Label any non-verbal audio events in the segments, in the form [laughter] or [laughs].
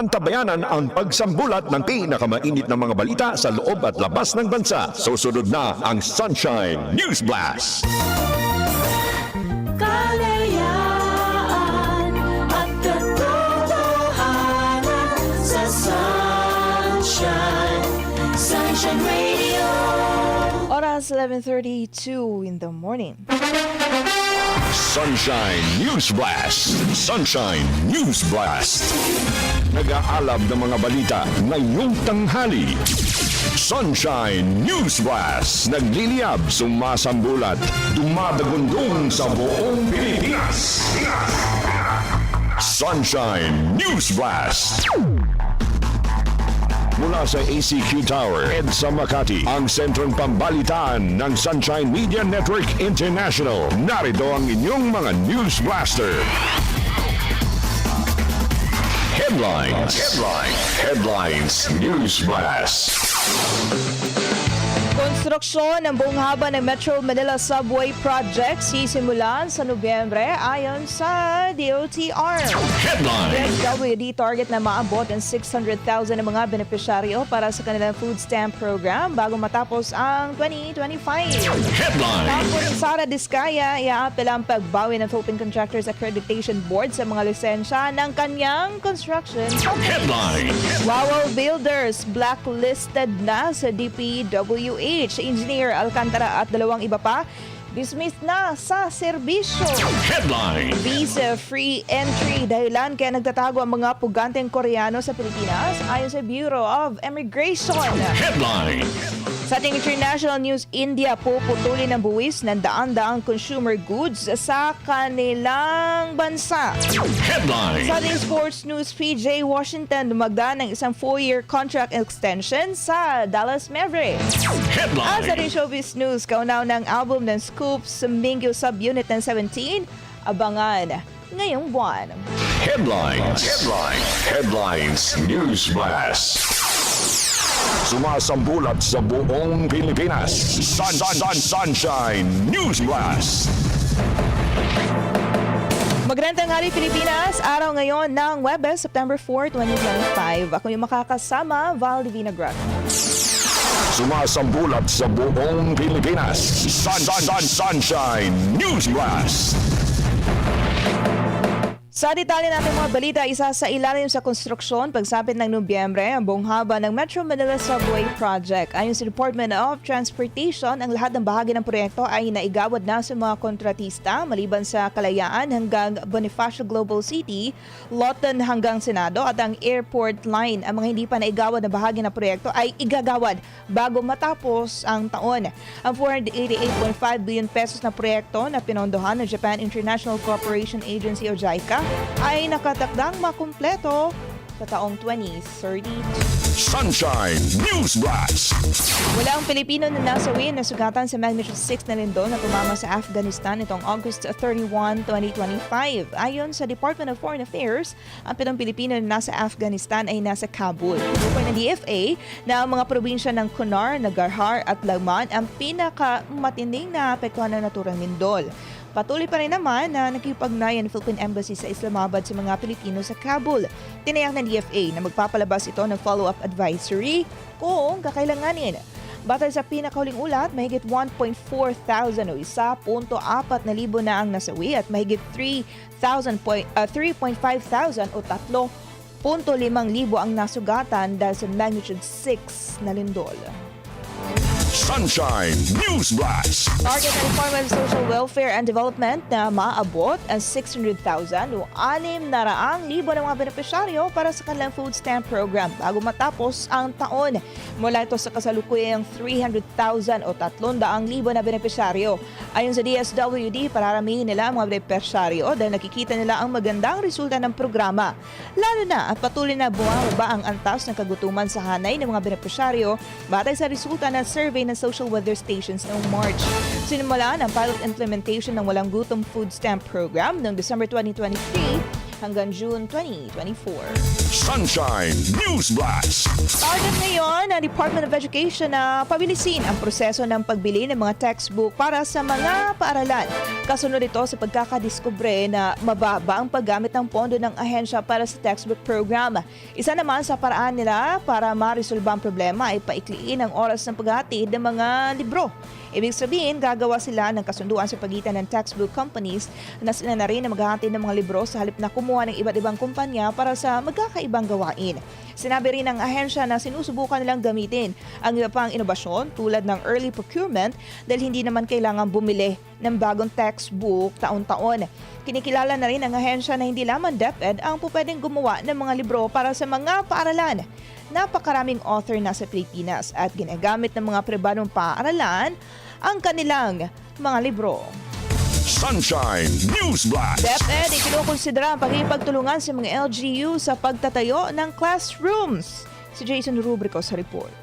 Antabayanan ang pagsambulat ng pinakamainit na mga balita sa loob at labas ng bansa. Susunod na ang Sunshine News Blast. Kalayaan Oras 11.32 in the morning. Sunshine News Blast. Sunshine News Blast. Nag-aalab ng mga balita ngayong tanghali. Sunshine News Blast. Nagliliyab, sumasambulat, dumadagundong sa buong Pilipinas. Sunshine News Blast. Mula sa ACQ Tower, EDSA Makati, ang sentrong pambalitaan ng Sunshine Media Network International. Narito ang inyong mga News Blaster. Headlines. Headlines. Headlines. News Blast. Konstruksyon ng buong haba ng Metro Manila Subway Project sisimulan sa Nobyembre ayon sa DOTR. Headline. SWD target na maabot ng 600,000 ng mga benepisyaryo para sa kanilang food stamp program bago matapos ang 2025. Headline. Tapos Sara Diskaya, iaapela ang pagbawi ng Philippine Contractors Accreditation Board sa mga lisensya ng kanyang construction. Headline. Wawaw Builders blacklisted na sa DPWH. Engineer Alcantara at dalawang iba pa dismissed na sa serbisyo. Headline. Visa-free entry dahilan kaya nagtatago ang mga puganteng Koreano sa Pilipinas ayon sa Bureau of Immigration. Headline. Sa ating international news, India puputulin ng buwis ng daan-daang consumer goods sa kanilang bansa. Headline. Sa ating sports news, PJ Washington dumagda ng isang four-year contract extension sa Dallas Mavericks. At sa ating Headline. showbiz news, kaunaw ng album ng Scoops sa Mingyu Subunit ng 17, abangan ngayong buwan. Headlines. Headline. Headlines. News Blast. Sumasambulat sa buong Pilipinas. Sun, sun, sun, sunshine News Blast. Magandang tanghali Pilipinas, araw ngayon ng Webes, September 4, 2025. Ako yung makakasama, Val Divina Grot. Sumasambulat sa buong Pilipinas. Sun, sun, sun, sunshine News Blast. Sa detalye natin mga balita, isa sa ilalim sa konstruksyon pagsapit ng Nobyembre ang buong haba ng Metro Manila Subway Project. Ayon sa Department of Transportation, ang lahat ng bahagi ng proyekto ay naigawad na sa mga kontratista maliban sa Kalayaan hanggang Bonifacio Global City, Lawton hanggang Senado at ang airport line. Ang mga hindi pa naigawad na bahagi ng proyekto ay igagawad bago matapos ang taon. Ang 488.5 billion pesos na proyekto na pinondohan ng Japan International Cooperation Agency o JICA ay nakatakdang makumpleto sa taong 2032. Sunshine News Blast. Wala ang Pilipino na nasawi na sugatan sa magnitude 6 na lindol na tumama sa Afghanistan itong August 31, 2025. Ayon sa Department of Foreign Affairs, ang pitong Pilipino na nasa Afghanistan ay nasa Kabul. Report ng DFA na ang mga probinsya ng Kunar, Nagarhar at Lagman ang pinakamatinding na apektuhan ng naturang lindol. Patuloy pa rin naman na nakipagnayan Philippine Embassy sa Islamabad sa mga Pilipino sa Kabul. Tinayak ng DFA na magpapalabas ito ng follow-up advisory kung kakailanganin. Batay sa pinakahuling ulat, mahigit 1.4 thousand o 1.4 na libo na ang nasawi at mahigit 3,000 point- ah, 3.5 thousand o 3.5 libo ang nasugatan dahil sa magnitude 6 na lindol. Sunshine News Blast. Target ng Department of Social Welfare and Development na maabot ang 600,000 o 6 na raang libo ng mga benepisyaryo para sa kanilang food stamp program bago matapos ang taon. Mula ito sa kasalukuyang 300,000 o 300,000 na benepisyaryo. Ayon sa DSWD, pararamihin nila ang mga benepisyaryo dahil nakikita nila ang magandang resulta ng programa. Lalo na at patuloy na bumababa ang antas ng kagutuman sa hanay ng mga benepisyaryo batay sa resulta ng survey ng social weather stations noong March. Sinimula ang pilot implementation ng Walang Gutom Food Stamp Program noong December 2023 hanggang June 2024. Sunshine News Blast. Target ngayon ng Department of Education na pabilisin ang proseso ng pagbili ng mga textbook para sa mga paaralan. Kasunod ito sa pagkakadiskubre na mababa ang paggamit ng pondo ng ahensya para sa textbook program. Isa naman sa paraan nila para marisolba ang problema ay paikliin ang oras ng paghatid ng mga libro. Ibig sabihin, gagawa sila ng kasunduan sa pagitan ng textbook companies na sila na rin na maghahatid ng mga libro sa halip na kumuha ng iba't ibang kumpanya para sa magkakaibang gawain. Sinabi rin ng ahensya na sinusubukan nilang gamitin ang iba pang inobasyon tulad ng early procurement dahil hindi naman kailangan bumili ng bagong textbook taon-taon. Kinikilala na rin ng ahensya na hindi lamang DepEd ang pupwedeng gumawa ng mga libro para sa mga paaralan. Napakaraming author na sa Pilipinas at ginagamit ng mga pribadong paaralan ang kanilang mga libro. Sunshine News Blast. DepEd ikinukonsidera ang pagkipagtulungan sa mga LGU sa pagtatayo ng classrooms. Si Jason Rubrico sa report.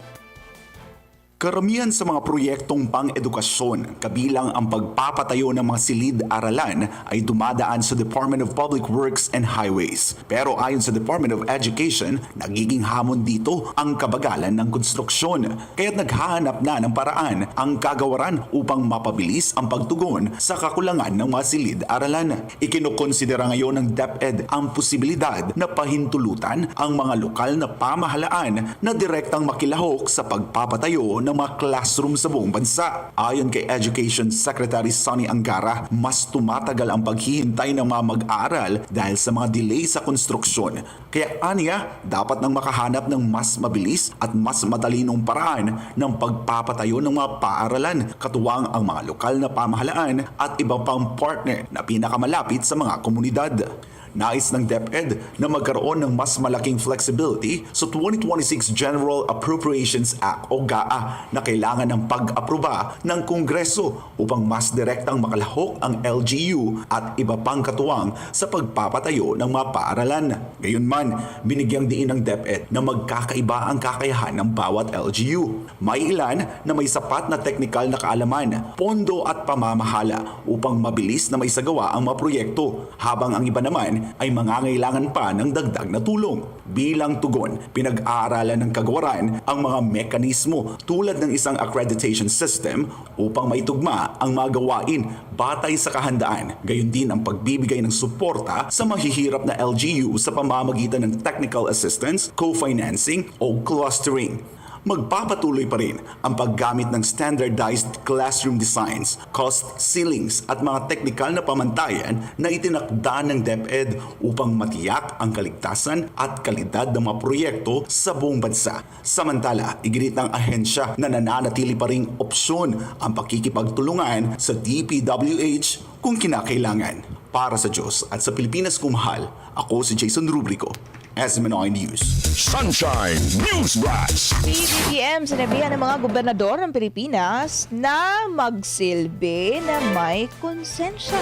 Karamihan sa mga proyektong pang-edukasyon, kabilang ang pagpapatayo ng mga silid-aralan ay dumadaan sa Department of Public Works and Highways. Pero ayon sa Department of Education, nagiging hamon dito ang kabagalan ng konstruksyon. Kaya't naghahanap na ng paraan ang kagawaran upang mapabilis ang pagtugon sa kakulangan ng mga silid-aralan. Ikinukonsidera ngayon ng DepEd ang posibilidad na pahintulutan ang mga lokal na pamahalaan na direktang makilahok sa pagpapatayo ng mga classroom sa buong bansa. Ayon kay Education Secretary Sonny Angara, mas tumatagal ang paghihintay ng mga mag-aaral dahil sa mga delay sa konstruksyon. Kaya aniya, dapat nang makahanap ng mas mabilis at mas matalinong paraan ng pagpapatayo ng mga paaralan, katuwang ang mga lokal na pamahalaan at iba pang partner na pinakamalapit sa mga komunidad. Nais ng DepEd na magkaroon ng mas malaking flexibility sa 2026 General Appropriations Act o GAA na kailangan ng pag-aproba ng Kongreso upang mas direktang makalahok ang LGU at iba pang katuwang sa pagpapatayo ng mga paaralan. Gayunman, binigyang diin ng DepEd na magkakaiba ang kakayahan ng bawat LGU. May ilan na may sapat na teknikal na kaalaman, pondo at pamamahala upang mabilis na may sagawa ang mga proyekto habang ang iba naman ay mangangailangan pa ng dagdag na tulong. Bilang tugon, pinag-aaralan ng kagawaran ang mga mekanismo tulad ng isang accreditation system upang maitugma ang mga gawain batay sa kahandaan. Gayon din ang pagbibigay ng suporta sa mahihirap na LGU sa pamamagitan ng technical assistance, co-financing o clustering magpapatuloy pa rin ang paggamit ng standardized classroom designs, cost ceilings at mga teknikal na pamantayan na itinakda ng DepEd upang matiyak ang kaligtasan at kalidad ng mga proyekto sa buong bansa. Samantala, iginit ng ahensya na nananatili pa ring opsyon ang pakikipagtulungan sa DPWH kung kinakailangan. Para sa Diyos at sa Pilipinas kumahal, ako si Jason Rubrico, SMNI News. Sunshine News Blast. PBBM sinabihan ng mga gobernador ng Pilipinas na magsilbi na may konsensya.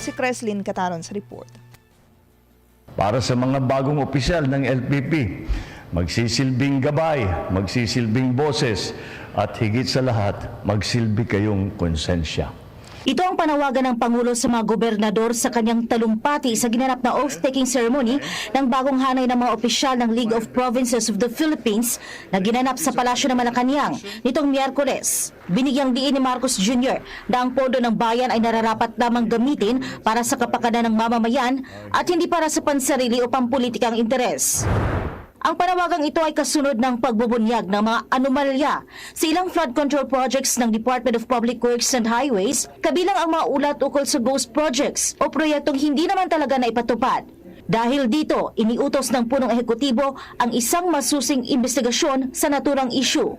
Si Creslin Cataron sa report. Para sa mga bagong opisyal ng LPP, magsisilbing gabay, magsisilbing boses, at higit sa lahat, magsilbi kayong konsensya. Ito ang panawagan ng Pangulo sa mga gobernador sa kanyang talumpati sa ginanap na oath-taking ceremony ng bagong hanay ng mga opisyal ng League of Provinces of the Philippines na ginanap sa Palasyo ng Malacanang nitong Miyerkules. Binigyang diin ni Marcos Jr. na ang pondo ng bayan ay nararapat lamang gamitin para sa kapakanan ng mamamayan at hindi para sa pansarili o pampolitikang interes. Ang panawagang ito ay kasunod ng pagbubunyag ng mga anomalya sa ilang flood control projects ng Department of Public Works and Highways, kabilang ang mga ulat ukol sa ghost projects o proyektong hindi naman talaga na ipatupad. Dahil dito, iniutos ng punong ehekutibo ang isang masusing investigasyon sa naturang issue.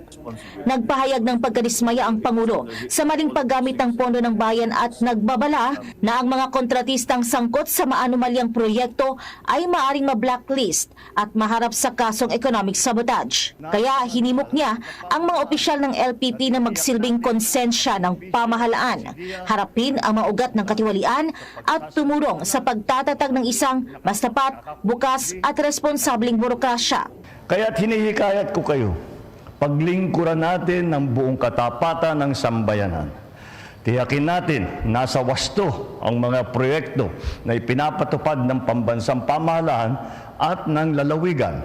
Nagpahayag ng pagkadismaya ang Pangulo sa maling paggamit ng pondo ng bayan at nagbabala na ang mga kontratistang sangkot sa maanumalyang proyekto ay maaring ma-blacklist at maharap sa kasong economic sabotage. Kaya hinimok niya ang mga opisyal ng LPP na magsilbing konsensya ng pamahalaan, harapin ang mga ugat ng katiwalian at tumulong sa pagtatatag ng isang mas tapat, bukas at responsabling burokrasya. Kaya't hinihikayat ko kayo, paglingkuran natin ng buong katapatan ng sambayanan. Tiyakin natin nasa wasto ang mga proyekto na ipinapatupad ng pambansang pamahalaan at ng lalawigan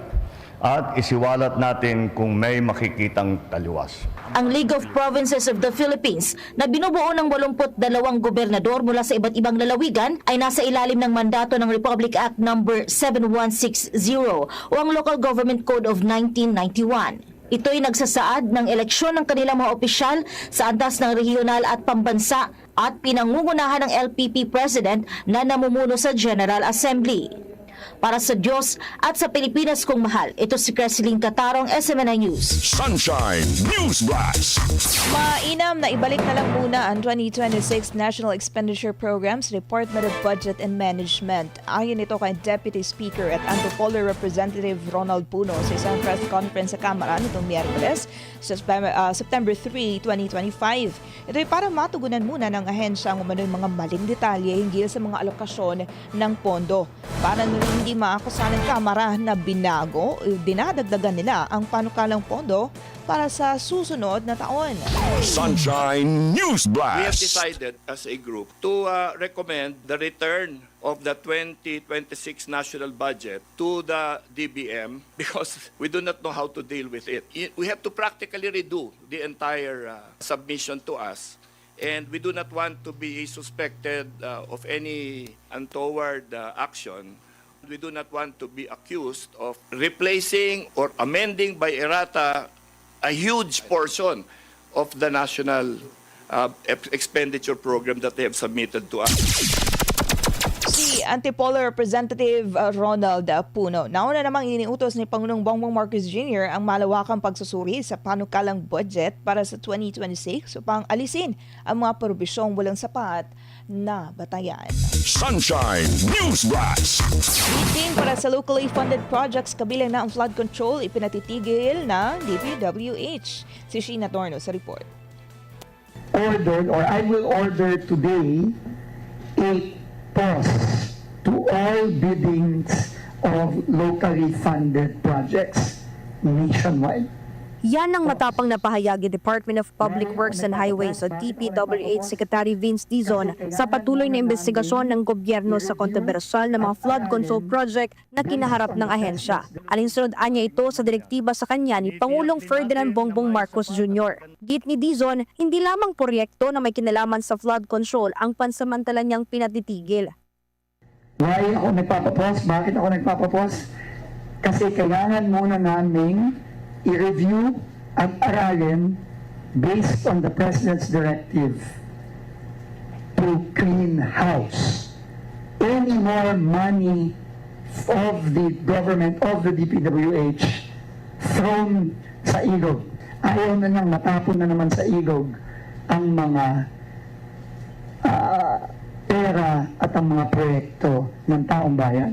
at isiwalat natin kung may makikitang taliwas. Ang League of Provinces of the Philippines na binubuo ng 82 gobernador mula sa iba't ibang lalawigan ay nasa ilalim ng mandato ng Republic Act No. 7160 o ang Local Government Code of 1991. Ito'y nagsasaad ng eleksyon ng kanilang mga opisyal sa antas ng regional at pambansa at pinangungunahan ng LPP President na namumuno sa General Assembly. Para sa Diyos at sa Pilipinas kong mahal, ito si Cresceline Catarong, SMNI News. Sunshine News Blast. Mainam na ibalik na lang muna ang 2026 National Expenditure Program sa Department of Budget and Management. Ayon ito kay Deputy Speaker at Antipolo Representative Ronald Puno sa isang press conference sa Kamara nitong Miyerkules September, ah, September 3, 2025. Ito ay para matugunan muna ng ahensya ang umano'y mga maling detalye hinggil sa mga alokasyon ng pondo. Para na hindi maakusa ng Kamara na binago, o dinadagdagan nila ang panukalang pondo para sa susunod na taon. Sunshine News we have Blast. decided as a group to uh, recommend the return of the 2026 national budget to the DBM [laughs] because we do not know how to deal with it. We have to practically redo the entire uh, submission to us. And we do not want to be suspected uh, of any untoward uh, action. We do not want to be accused of replacing or amending by errata a huge portion of the national uh, expenditure program that they have submitted to us. Antipolo Representative uh, Ronald Puno. Nauna namang iniutos ni Pangulong Bongbong Marcos Jr. ang malawakang pagsusuri sa panukalang budget para sa 2026 upang alisin ang mga probisyong walang sapat na batayan. Sunshine News Blast. Meeting para sa locally funded projects kabilang na ang flood control ipinatitigil ng DPWH. Si Sheena Torno sa report. ordered or I will order today a pause to all biddings of locally funded projects nationwide. Yan ang matapang na pahayag ni Department of Public Works and Highways o DPWH Secretary Vince Dizon sa patuloy na investigasyon ng gobyerno sa kontrobersyal na mga flood control project na kinaharap ng ahensya. Alinsunod anya ito sa direktiba sa kanya ni Pangulong Ferdinand Bongbong Marcos Jr. Git ni Dizon, hindi lamang proyekto na may kinalaman sa flood control ang pansamantala niyang pinatitigil. Why ako nagpapapos? Bakit ako nagpapapos? Kasi kailangan muna naming i-review at aralin based on the President's directive to clean house. Any more money of the government, of the DPWH, thrown sa ilog. Ayaw na nang matapon na naman sa ilog ang mga ah, pera at ang mga proyekto ng taong bayan.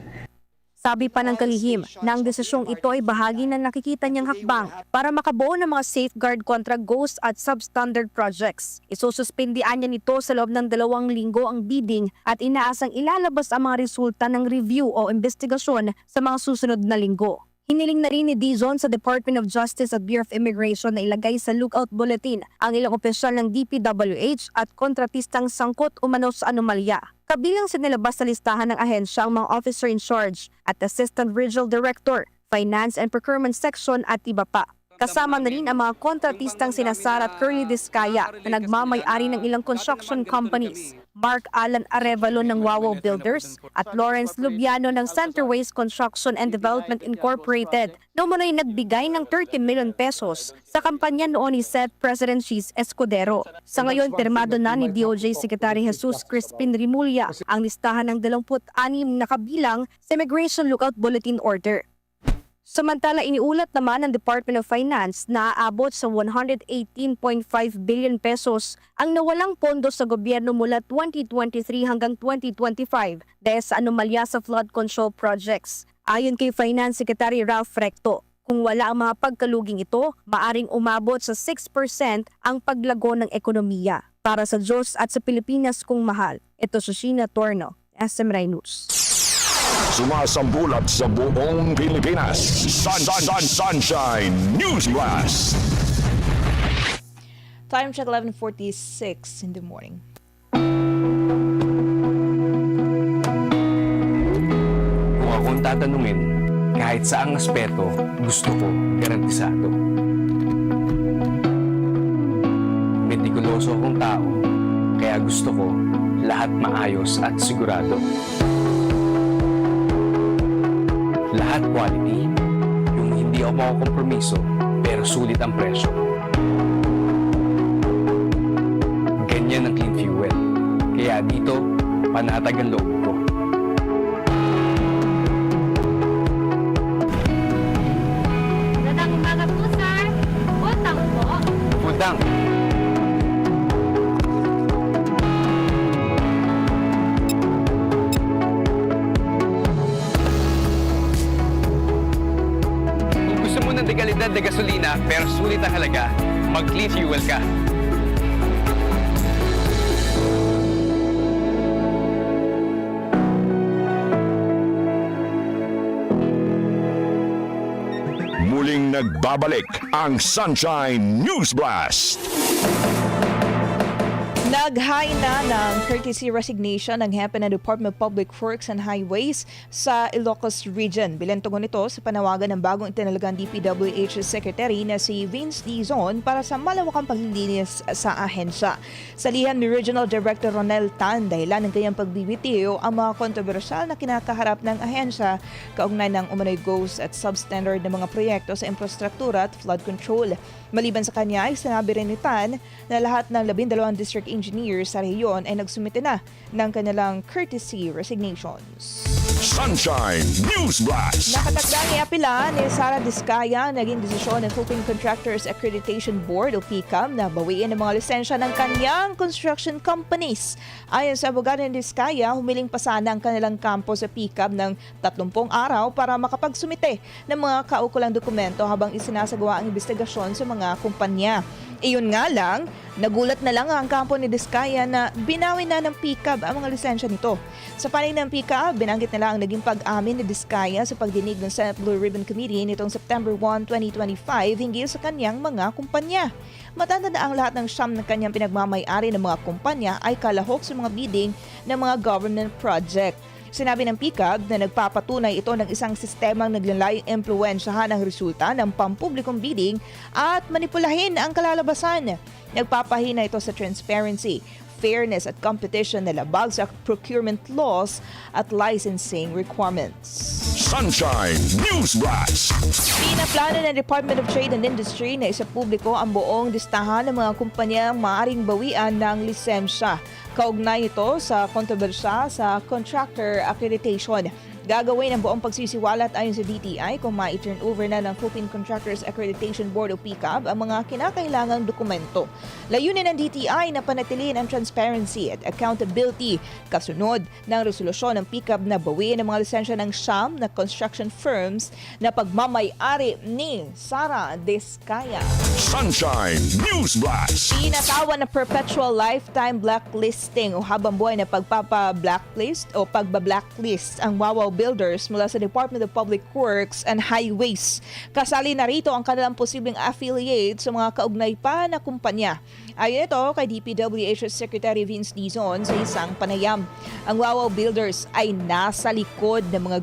Sabi pa ng kalihim na ang desisyong ito ay bahagi ng nakikita niyang hakbang para makabuo ng mga safeguard kontra ghost at substandard projects. Isususpindian niya nito sa loob ng dalawang linggo ang bidding at inaasang ilalabas ang mga resulta ng review o investigasyon sa mga susunod na linggo. Hiniling na rin ni Dizon sa Department of Justice at Bureau of Immigration na ilagay sa lookout bulletin ang ilang opisyal ng DPWH at kontratistang sangkot umano sa anomalya. Kabilang sa nilabas sa listahan ng ahensya ang mga officer in charge at assistant regional director, finance and procurement section at iba pa. Kasama na rin ang mga kontratistang sina Sara at Curly Discaya na nagmamay-ari ng ilang construction companies, Mark Alan Arevalo ng Wawaw Builders at Lawrence Lubiano ng Centerways Construction and Development Incorporated na umano'y nagbigay ng 30 million pesos sa kampanya noon ni Seth President Cheese Escudero. Sa ngayon, pirmado na ni DOJ Secretary Jesus Crispin Rimulya ang listahan ng 26 na kabilang sa Immigration Lookout Bulletin Order. Samantala, iniulat naman ng Department of Finance na aabot sa 118.5 billion pesos ang nawalang pondo sa gobyerno mula 2023 hanggang 2025 dahil sa anomalya sa flood control projects. Ayon kay Finance Secretary Ralph Recto, kung wala ang mga pagkaluging ito, maaring umabot sa 6% ang paglago ng ekonomiya. Para sa Diyos at sa Pilipinas kung mahal, ito si Sheena Torno, SM Rai News. Sumasambulat sa buong Pilipinas. Sun, sun, sun, sunshine News Blast. Time check 11.46 in the morning. Kung akong tatanungin, kahit saang aspeto, gusto ko garantisado. Metikuloso akong tao, kaya gusto ko lahat maayos at sigurado. Lahat quality, yung hindi ako makakompromiso, pero sulit ang presyo. Ganyan ang clean fuel. Kaya dito, panatag ang loob ko. Magandang umaga po, sir. Utang po. Utang. Na gasolina pero sulit ang halaga, mag-clean fuel ka. Muling nagbabalik ang Sunshine News Blast. Nag-high na ng courtesy resignation ng hepe ng Department of Public Works and Highways sa Ilocos Region. Bilentungon ito sa panawagan ng bagong itinalagang DPWH Secretary na si Vince Dizon para sa malawakang paglilinis sa ahensya. Salihan ni Regional Director Ronel Tan dahilan ng kanyang pagbibitiw ang mga kontrobersyal na kinakaharap ng ahensya kaugnay ng umano'y ghost at substandard na mga proyekto sa infrastruktura at flood control. Maliban sa kanya ay sinabi rin ni Tan na lahat ng 12 district engineers sa rehiyon ay nagsumite na ng kanilang courtesy resignations. Sunshine News Blast. Nakatakdang iapila ni Sara Diskaya naging desisyon ng Philippine Contractors Accreditation Board o PCAM na bawiin ang mga lisensya ng kanyang construction companies. Ayon sa abogado ni Diskaya, humiling pa sana ang kanilang kampo sa PCAM ng 30 araw para makapagsumite ng mga kaukulang dokumento habang isinasagawa ang investigasyon sa mga kumpanya. Iyon nga lang, nagulat na lang ang kampo ni Diskaya na binawi na ng PCAB ang mga lisensya nito. Sa panig ng PCAB, binanggit nila ang naging pag-amin ni Diskaya sa pagdinig ng Senate Blue Ribbon Committee nitong September 1, 2025 hinggil sa kanyang mga kumpanya. Matanda ang lahat ng siyam ng kanyang pinagmamayari ng mga kumpanya ay kalahok sa mga bidding ng mga government project. Sinabi ng PCAB na nagpapatunay ito ng isang sistemang naglalayong impluensyahan ang resulta ng pampublikong bidding at manipulahin ang kalalabasan. Nagpapahina ito sa transparency, fairness at competition na labag sa procurement laws at licensing requirements. Sunshine News Blast. Pinaplano ng Department of Trade and Industry na isa publiko ang buong listahan ng mga kumpanya maaring bawian ng lisensya. Kaugnay ito sa kontrobersya sa contractor accreditation. Gagawin ang buong pagsisiwalat ayon sa DTI kung ma-turn over na ng Philippine Contractors Accreditation Board o PCAB ang mga kinakailangang dokumento. Layunin ng DTI na panatilihin ang transparency at accountability kasunod ng resolusyon ng PCAB na bawiin ang mga lisensya ng SHAM na construction firms na pagmamay-ari ni Sara Descaya. Sunshine News Blast. Inatawan na perpetual lifetime blacklisting o habang buhay na pagpapa-blacklist o pagba-blacklist ang Wawaw Builders mula sa Department of Public Works and Highways. Kasali na rito ang kanilang posibleng affiliate sa mga kaugnay pa na kumpanya. Ayon ito kay DPWH Secretary Vince Dizon sa isang panayam. Ang Wawaw Builders ay nasa likod ng mga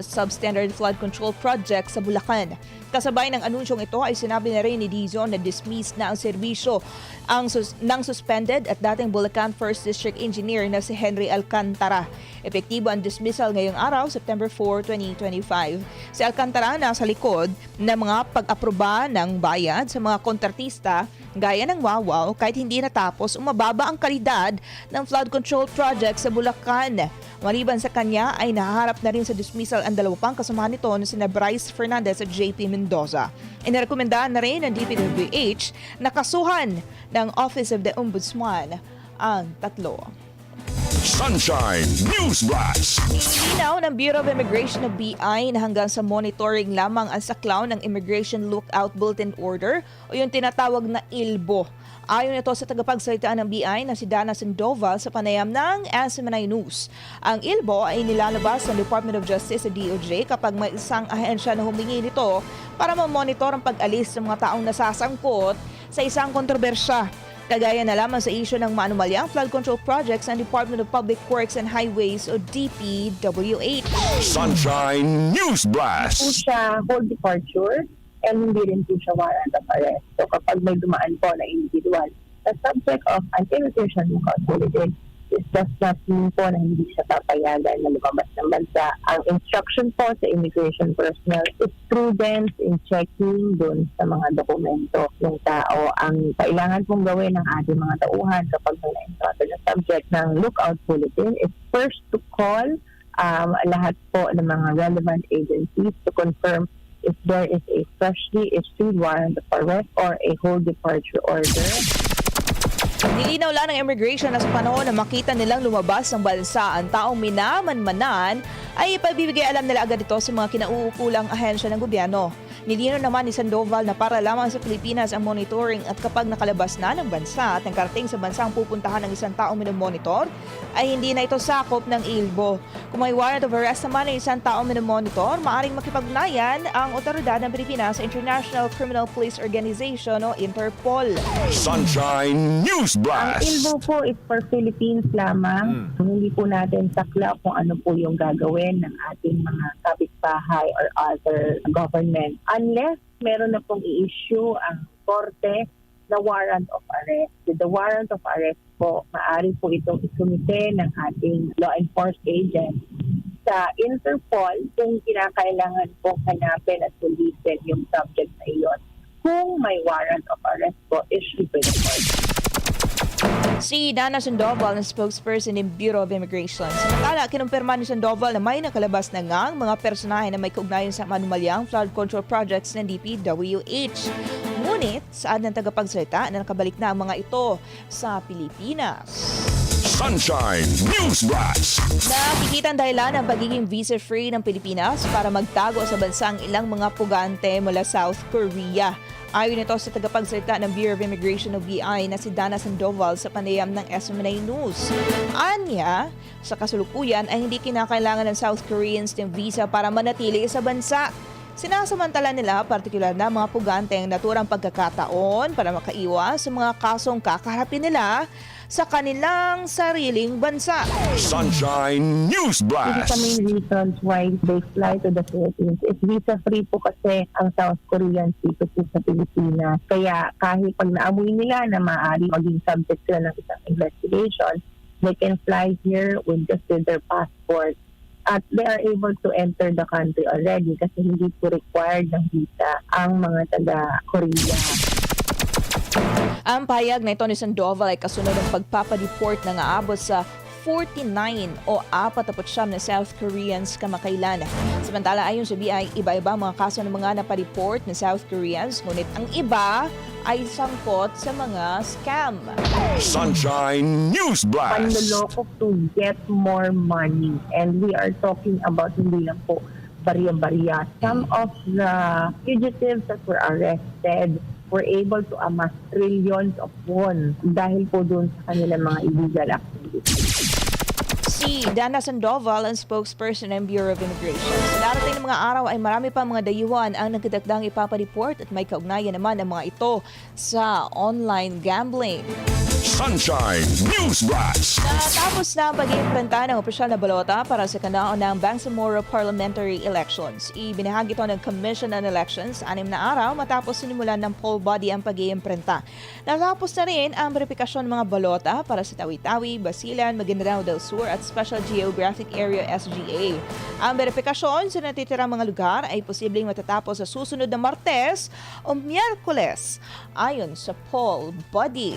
at substandard flood control projects sa Bulacan. Kasabay ng anunsyong ito ay sinabi na rin ni Dizon na dismiss na ang serbisyo ang sus- ng suspended at dating Bulacan 1st District Engineer na si Henry Alcantara. Epektibo ang dismissal ngayong araw, September 4, 2025. Si Alcantara nasa likod ng mga pag-aproba ng bayad sa mga kontratista gaya ng Wawaw kahit hindi natapos umababa ang kalidad ng flood control project sa Bulacan. Maliban sa kanya ay nahaharap na rin sa dismissal ang dalawa pang kasama nito na sina Bryce Fernandez at JP Mendoza. Inirekomendahan na rin ng DPWH na kasuhan ng Office of the Ombudsman ang tatlo. Sunshine News Blast. Inilinaw ng Bureau of Immigration ng BI na hanggang sa monitoring lamang ang saklaw ng Immigration Lookout Bulletin Order o yung tinatawag na ILBO. Ayon ito sa tagapagsalitaan ng BI na si Dana Sandoval sa panayam ng SMNI News. Ang ILBO ay nilalabas ng Department of Justice sa DOJ kapag may isang ahensya na humingi nito para mamonitor ang pag-alis ng mga taong nasasangkot sa isang kontrobersya. Kagaya na lamang sa isyo ng maanumalyang flood control projects ng Department of Public Works and Highways o DPWH. Sunshine News po Blast. siya whole departure and hindi rin po siya warrant of arrest. So kapag may dumaan po na individual, the subject of lookout bulletin is just not mean po na hindi siya papayagan na lumabas ng bansa. Ang instruction po sa immigration personnel is prudence in checking doon sa mga dokumento ng tao. Ang kailangan pong gawin ng ating mga tauhan kapag may na-encounter na subject ng lookout bulletin is first to call um, lahat po ng mga relevant agencies to confirm if there is a freshly issued warrant of arrest or a whole departure order. Nilinaw lang ng immigration na sa panahon na makita nilang lumabas ng bansa ang taong minamanmanan ay ipabibigay alam nila agad ito sa mga kinauukulang ahensya ng gobyerno. Nilinaw naman ni Sandoval na para lamang sa Pilipinas ang monitoring at kapag nakalabas na ng bansa at nagkarating sa bansa ang pupuntahan ng isang taong minomonitor, ay hindi na ito sakop ng ILBO. Kung may warrant of arrest naman ng isang taong minomonitor, maaring makipagnayan ang otoridad ng Pilipinas sa International Criminal Police Organization o Interpol. Sunshine News Ang Blast. ILBO po is for Philippines lamang. Hindi po natin sakla kung ano po yung gagawin ng ating mga kapitbahay or other government unless meron na pong i-issue ang korte na warrant of arrest. With the warrant of arrest po, maaari po itong isumite ng ating law enforcement agent sa Interpol kung kinakailangan pong hanapin at tulisin yung subject na iyon kung may warrant of arrest po issued by the court. Si Dana Sandoval, na spokesperson ng Bureau of Immigration. Samantala, kinumpirma ni Sandoval na may nakalabas na nga ang mga personahe na may kaugnayan sa manumalyang flood control projects ng DPWH. Ngunit, saan ng tagapagsalita na nakabalik na ang mga ito sa Pilipinas? Sunshine News Blast. Nakikita ang dahilan ng pagiging visa-free ng Pilipinas para magtago sa bansa ang ilang mga pugante mula South Korea. Ayon ito sa tagapagsalita ng Bureau of Immigration o BI na si Dana Sandoval sa panayam ng SMNA News. Anya, sa kasulukuyan ay hindi kinakailangan ng South Koreans ng visa para manatili sa bansa. Sinasamantala nila partikular na mga pugante ang naturang pagkakataon para makaiwas sa mga kasong kakaharapin nila sa kanilang sariling bansa. Sunshine News This is Blast. the main reasons why they fly to the Philippines. It's visa-free po kasi ang South Koreans dito po sa Pilipinas. Kaya kahit pag naamoy nila na maaari maging subject sila ng isang investigation, they can fly here with just with their passport. At they are able to enter the country already kasi hindi po required ng visa ang mga taga-Korea. Ang payag na ito ni Sandoval ay kasunod ng pagpapadeport na nga abot sa 49 o 49 na South Koreans kamakailan. Samantala ayon sa BI, iba-iba mga kaso ng mga napadeport na South Koreans, ngunit ang iba ay sangkot sa mga scam. Sunshine News Blast. panloloko to get more money. And we are talking about hindi lang po barya-barya. Some of the fugitives that were arrested were able to amass trillions of won dahil po doon sa kanilang mga illegal activities. Si Dana Sandoval, ang spokesperson ng Bureau of Immigration. Sa darating ng mga araw ay marami pa mga dayuhan ang nagdadagdang ipapareport at may kaugnayan naman ang mga ito sa online gambling. Sunshine News Blast. Natapos na ang pag-iimprenta ng opisyal na balota para sa kanao ng Bangsamoro Parliamentary Elections. Ibinahagi ito ng Commission on Elections anim na araw matapos sinimulan ng poll body ang pag-iimprenta. Natapos na rin ang verifikasyon ng mga balota para sa Tawi-Tawi, Basilan, Maguindanao del Sur at Special Geographic Area SGA. Ang verifikasyon sa natitirang mga lugar ay posibleng matatapos sa susunod na Martes o Miyerkules ayon sa poll body.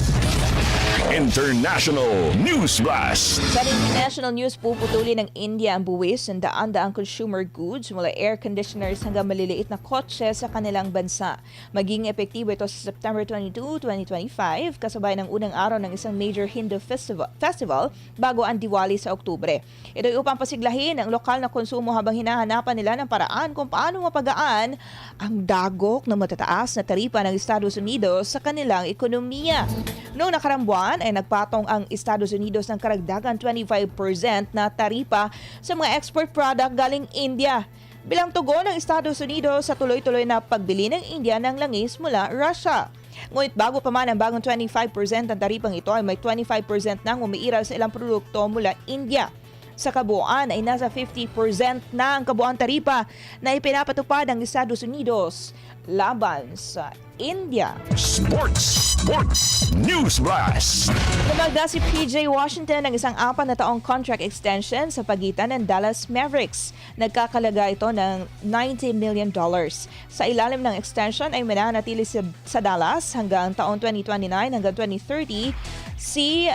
International News Blast. Sa international news, puputulin ng India ang buwis ng daan-daang consumer goods mula air conditioners hanggang maliliit na kotse sa kanilang bansa. Maging epektibo ito sa September 22, 2025, kasabay ng unang araw ng isang major Hindu festival, festival bago ang Diwali sa Oktubre. Ito ay upang pasiglahin ang lokal na konsumo habang hinahanapan nila ng paraan kung paano mapagaan ang dagok na matataas na taripa ng Estados Unidos sa kanilang ekonomiya. Noong nakarang ay nagpatong ang Estados Unidos ng karagdagan 25% na taripa sa mga export product galing India. bilang tugon ng Estados Unidos sa tuloy-tuloy na pagbili ng India ng langis mula Russia. Ngunit bago pa man ang bagong 25% ng taripang ito ay may 25% nang umiiral sa ilang produkto mula India. Sa kabuuan ay nasa 50% na ang kabuuan taripa na ipinapatupad ng Estados Unidos laban sa India. Sports. Sports. News Blast. Lumagda si PJ Washington ng isang apat na taong contract extension sa pagitan ng Dallas Mavericks. Nagkakalaga ito ng 90 million dollars. Sa ilalim ng extension ay mananatili sa Dallas hanggang taong 2029 hanggang 2030 si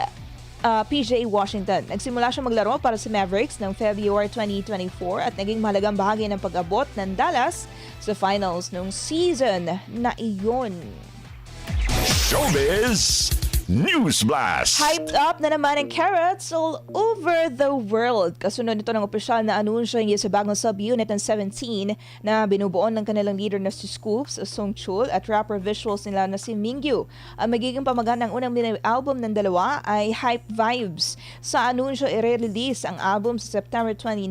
uh, PJ Washington. Nagsimula siya maglaro para sa Mavericks noong February 2024 at naging mahalagang bahagi ng pag-abot ng Dallas sa finals noong season na iyon. Showbiz. News Blast. Hyped up na naman ang carrots all over the world. Kasunod nito ng opisyal na anunsyo hinggil sa bagong subunit ng 17 na binubuo ng kanilang leader na si Scoops, Song Chul at rapper visuals nila na si Mingyu. Ang magiging pamagat ng unang mini album ng dalawa ay Hype Vibes. Sa anunsyo, i-release ang album sa September 29,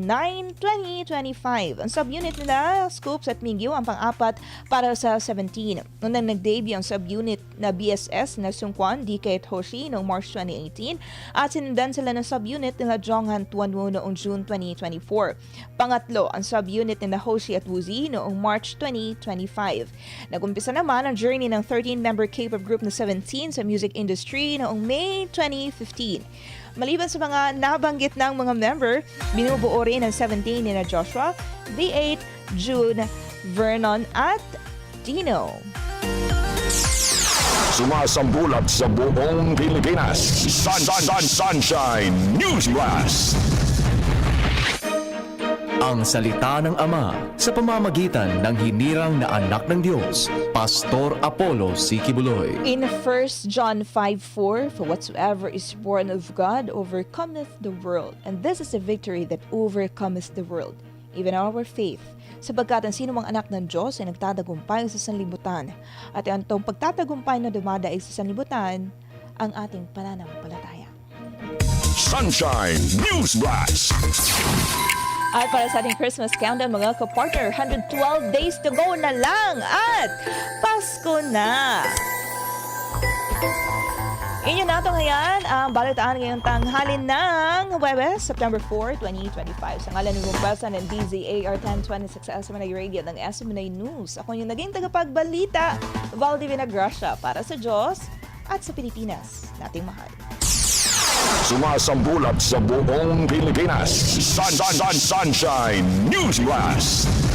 2025. Ang subunit nila, Scoops at Mingyu, ang pang-apat para sa 17. Nung nag-debut ang subunit na BSS na Sungkwan, DK at Hoshi noong March 2018 at sinundan sila ng subunit nila Jonghan Tuanwu noong June 2024. Pangatlo, ang subunit nila Hoshi at Woozi noong March 2025. Nagumpisa naman ang journey ng 13-member K-pop group na 17 sa music industry noong May 2015. Maliban sa mga nabanggit ng mga member, binubuo rin ang 17 ni na Joshua, V8, June, Vernon at Dino. Sumasambulat sa buong Pilipinas. Sun, sun, sun, sunshine. News Blast. Ang salita ng Ama sa pamamagitan ng hinirang na anak ng Diyos, Pastor Apollo Sikibuloy. In 1 John 5:4, For whatsoever is born of God overcometh the world, and this is the victory that overcometh the world, even our faith. Sapagkat ang sino mang anak ng Diyos ay nagtatagumpay sa sanlibutan, at ang tong pagtatagumpay na dumadaig sa sanlibutan, ang ating pananampalataya. Sunshine. News Blast. At para sa ating Christmas countdown, mga kapartner, 112 days to go na lang at Pasko na! Inyo nato ngayon ang balitaan ngayong tanghali ng Webes, September 4, 2025. Sa ngalan ng bumbasa ng DZAR 1026 sa SMNA Radio ng SMNA News. Ako yung naging tagapagbalita, Valdivina Gracia, para sa Diyos at sa Pilipinas. Nating mahal. Sumasambulat sa buong Pilipinas. Sun, sun, sun, sunshine. News Blast.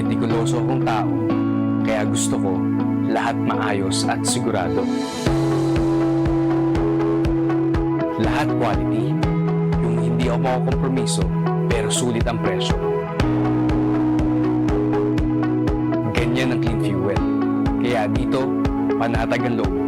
Metikuloso akong tao, kaya gusto ko lahat maayos at sigurado. Lahat quality, yung hindi ako makukompromiso, pero sulit ang presyo. Ganyan ang clean fuel. Kaya dito, panatag ang loob